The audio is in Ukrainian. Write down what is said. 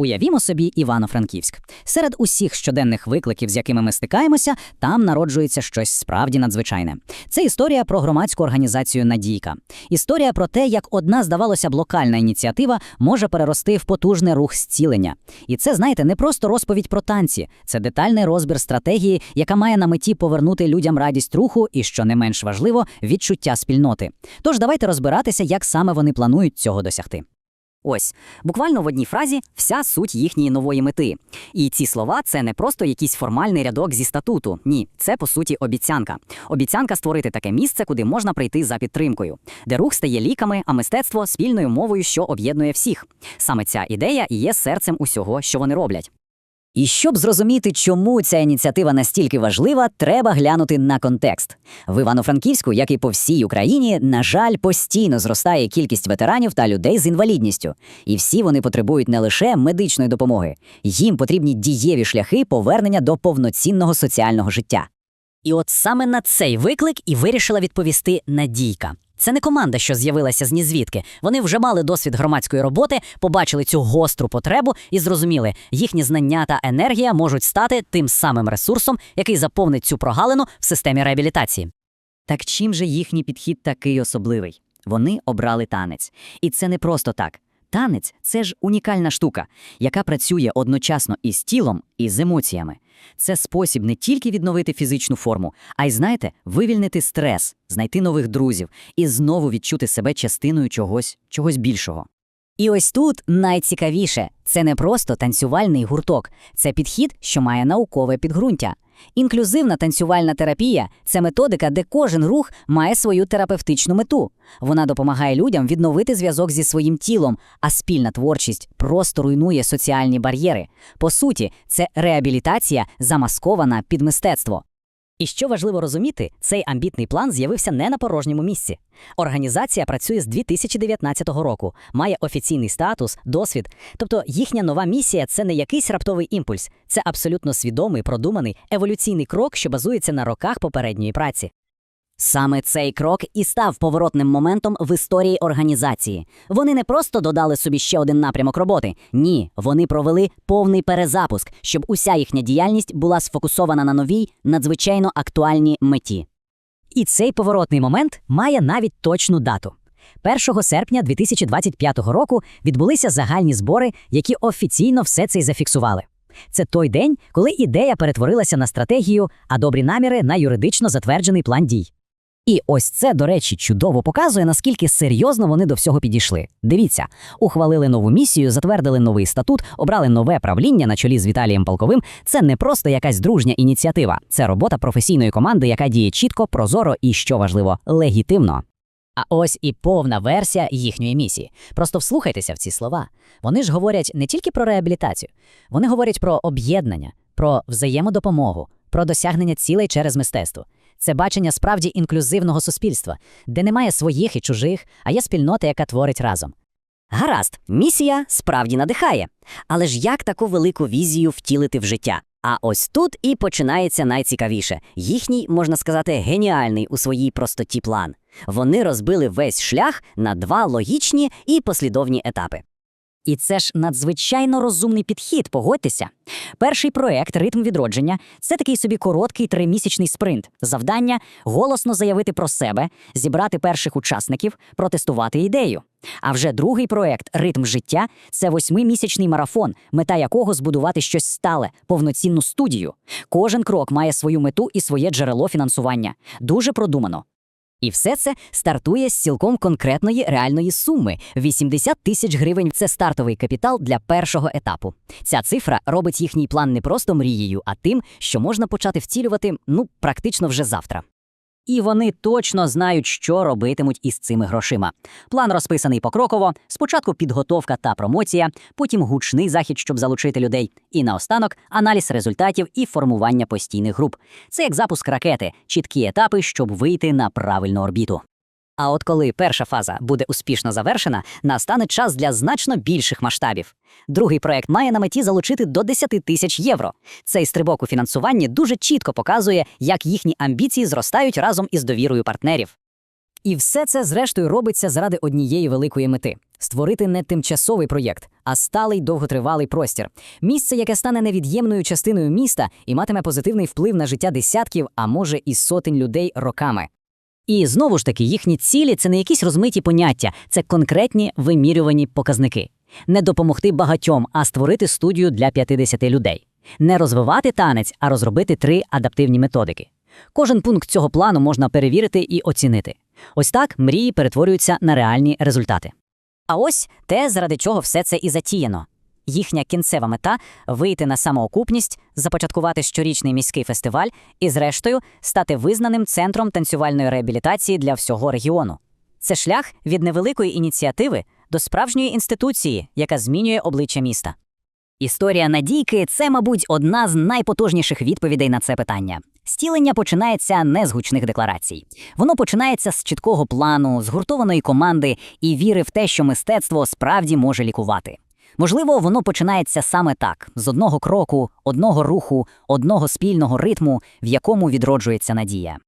Уявімо собі Івано-Франківськ. Серед усіх щоденних викликів, з якими ми стикаємося, там народжується щось справді надзвичайне. Це історія про громадську організацію Надійка. Історія про те, як одна, здавалося б, локальна ініціатива може перерости в потужний рух зцілення. І це, знаєте, не просто розповідь про танці, це детальний розбір стратегії, яка має на меті повернути людям радість руху і, що не менш важливо, відчуття спільноти. Тож давайте розбиратися, як саме вони планують цього досягти. Ось, буквально в одній фразі вся суть їхньої нової мети. І ці слова це не просто якийсь формальний рядок зі статуту. Ні, це по суті обіцянка. Обіцянка створити таке місце, куди можна прийти за підтримкою, де рух стає ліками, а мистецтво спільною мовою, що об'єднує всіх. Саме ця ідея і є серцем усього, що вони роблять. І щоб зрозуміти, чому ця ініціатива настільки важлива, треба глянути на контекст. В Івано-Франківську, як і по всій Україні, на жаль, постійно зростає кількість ветеранів та людей з інвалідністю. І всі вони потребують не лише медичної допомоги, їм потрібні дієві шляхи повернення до повноцінного соціального життя. І от саме на цей виклик і вирішила відповісти Надійка. Це не команда, що з'явилася з нізвідки. Вони вже мали досвід громадської роботи, побачили цю гостру потребу і зрозуміли, їхні знання та енергія можуть стати тим самим ресурсом, який заповнить цю прогалину в системі реабілітації. Так чим же їхній підхід такий особливий? Вони обрали танець. І це не просто так. Танець це ж унікальна штука, яка працює одночасно із тілом і з емоціями. Це спосіб не тільки відновити фізичну форму, а й, знаєте, вивільнити стрес, знайти нових друзів і знову відчути себе частиною чогось, чогось більшого. І ось тут найцікавіше це не просто танцювальний гурток, це підхід, що має наукове підґрунтя. Інклюзивна танцювальна терапія це методика, де кожен рух має свою терапевтичну мету. Вона допомагає людям відновити зв'язок зі своїм тілом, а спільна творчість просто руйнує соціальні бар'єри. По суті, це реабілітація, замаскована під мистецтво. І що важливо розуміти, цей амбітний план з'явився не на порожньому місці. Організація працює з 2019 року, має офіційний статус, досвід. Тобто їхня нова місія це не якийсь раптовий імпульс, це абсолютно свідомий, продуманий еволюційний крок, що базується на роках попередньої праці. Саме цей крок і став поворотним моментом в історії організації. Вони не просто додали собі ще один напрямок роботи. Ні, вони провели повний перезапуск, щоб уся їхня діяльність була сфокусована на новій, надзвичайно актуальній меті. І цей поворотний момент має навіть точну дату. 1 серпня 2025 року відбулися загальні збори, які офіційно все це й зафіксували. Це той день, коли ідея перетворилася на стратегію, а добрі наміри на юридично затверджений план дій. І ось це, до речі, чудово показує, наскільки серйозно вони до всього підійшли. Дивіться, ухвалили нову місію, затвердили новий статут, обрали нове правління на чолі з Віталієм Полковим. Це не просто якась дружня ініціатива, це робота професійної команди, яка діє чітко, прозоро і, що важливо, легітимно. А ось і повна версія їхньої місії. Просто вслухайтеся в ці слова. Вони ж говорять не тільки про реабілітацію, вони говорять про об'єднання, про взаємодопомогу, про досягнення цілей через мистецтво. Це бачення справді інклюзивного суспільства, де немає своїх і чужих, а є спільнота, яка творить разом. Гаразд, місія справді надихає. Але ж як таку велику візію втілити в життя? А ось тут і починається найцікавіше їхній, можна сказати, геніальний у своїй простоті план. Вони розбили весь шлях на два логічні і послідовні етапи. І це ж надзвичайно розумний підхід, погодьтеся. Перший проект Ритм відродження це такий собі короткий тримісячний спринт. Завдання голосно заявити про себе, зібрати перших учасників, протестувати ідею. А вже другий проект Ритм життя це восьмимісячний марафон, мета якого збудувати щось стале, повноцінну студію. Кожен крок має свою мету і своє джерело фінансування. Дуже продумано. І все це стартує з цілком конкретної реальної суми 80 тисяч гривень. Це стартовий капітал для першого етапу. Ця цифра робить їхній план не просто мрією, а тим, що можна почати втілювати ну практично вже завтра. І вони точно знають, що робитимуть із цими грошима. План розписаний покроково: спочатку підготовка та промоція, потім гучний захід, щоб залучити людей, і наостанок аналіз результатів і формування постійних груп. Це як запуск ракети, чіткі етапи, щоб вийти на правильну орбіту. А от коли перша фаза буде успішно завершена, настане час для значно більших масштабів. Другий проект має на меті залучити до 10 тисяч євро. Цей стрибок у фінансуванні дуже чітко показує, як їхні амбіції зростають разом із довірою партнерів. І все це, зрештою, робиться заради однієї великої мети створити не тимчасовий проєкт, а сталий довготривалий простір. Місце, яке стане невід'ємною частиною міста і матиме позитивний вплив на життя десятків, а може і сотень людей роками. І знову ж таки, їхні цілі це не якісь розмиті поняття, це конкретні вимірювані показники. Не допомогти багатьом, а створити студію для 50 людей. Не розвивати танець, а розробити три адаптивні методики. Кожен пункт цього плану можна перевірити і оцінити. Ось так мрії перетворюються на реальні результати. А ось те, заради чого все це і затіяно. Їхня кінцева мета вийти на самоокупність, започаткувати щорічний міський фестиваль і, зрештою, стати визнаним центром танцювальної реабілітації для всього регіону. Це шлях від невеликої ініціативи до справжньої інституції, яка змінює обличчя міста. Історія Надійки це, мабуть, одна з найпотужніших відповідей на це питання. Стілення починається не з гучних декларацій. Воно починається з чіткого плану, згуртованої команди і віри в те, що мистецтво справді може лікувати. Можливо, воно починається саме так: з одного кроку, одного руху, одного спільного ритму, в якому відроджується надія.